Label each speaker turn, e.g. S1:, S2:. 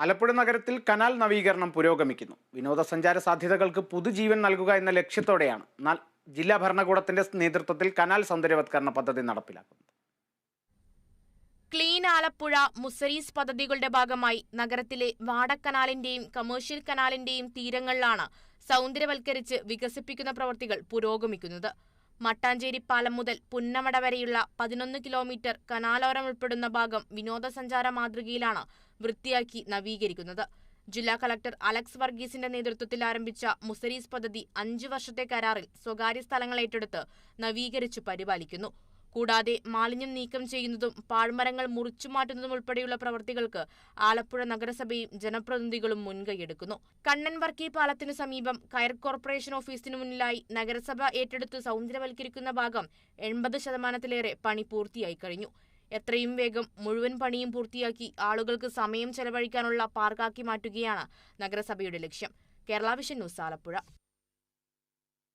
S1: ആലപ്പുഴ നഗരത്തിൽ കനാൽ നവീകരണം പുരോഗമിക്കുന്നു. വിനോദസഞ്ചാര സാധ്യതകൾക്ക് പുതുജീവൻ നൽകുക എന്ന ലക്ഷ്യത്തോടെയാണ്. നാൽ- ജില്ലാ ഭരണകൂടത്തിന്റെ നേതൃത്വത്തിൽ കനാൽ സൗന്ദര്യവത്കരണ പദ്ധതി നടപ്പിലാക്കുന്നത്.
S2: ക്ലീൻ ആലപ്പുഴ മുസരീസ് പദ്ധതികളുടെ ഭാഗമായി നഗരത്തിലെ വാടക്കനാലിന്റെയും കമേഴ്ഷ്യൽ കനാലിന്റെയും തീരങ്ങളിലാണ് സൗന്ദര്യവൽക്കരിച്ച് വികസിപ്പിക്കുന്ന പ്രവൃത്തികൾ പുരോഗമിക്കുന്നത്. മട്ടാഞ്ചേരി പാലം മുതൽ പുന്നമട വരെയുള്ള പതിനൊന്ന് കിലോമീറ്റർ കനാലോരം ഉൾപ്പെടുന്ന ഭാഗം വിനോദസഞ്ചാര മാതൃകയിലാണ് വൃത്തിയാക്കി നവീകരിക്കുന്നത്. ജില്ലാ കളക്ടർ അലക്സ് വർഗീസിന്റെ നേതൃത്വത്തിൽ ആരംഭിച്ച മുസരീസ് പദ്ധതി അഞ്ചു വർഷത്തെ കരാറിൽ സ്വകാര്യ സ്ഥലങ്ങൾ ഏറ്റെടുത്ത് നവീകരിച്ചു പരിപാലിക്കുന്നു. കൂടാതെ മാലിന്യം നീക്കം ചെയ്യുന്നതും പാഴ്മരങ്ങൾ മുറിച്ചുമാറ്റുന്നതും ഉൾപ്പെടെയുള്ള പ്രവൃത്തികൾക്ക് ആലപ്പുഴ നഗരസഭയും ജനപ്രതിനിധികളും മുൻകൈയെടുക്കുന്നു. കണ്ണൻ വർക്കി പാലത്തിനു സമീപം കയർ കോർപ്പറേഷൻ ഓഫീസിനു മുന്നിലായി നഗരസഭ ഏറ്റെടുത്ത് സൗന്ദര്യവൽക്കരിക്കുന്ന ഭാഗം എൺപത് ശതമാനത്തിലേറെ പണി പൂർത്തിയായി കഴിഞ്ഞു. എത്രയും വേഗം മുഴുവൻ പണിയും പൂർത്തിയാക്കി ആളുകൾക്ക് സമയം ചെലവഴിക്കാനുള്ള പാർക്കാക്കി മാറ്റുകയാണ് നഗരസഭയുടെ ലക്ഷ്യം. Kerala vision news Alappuzha.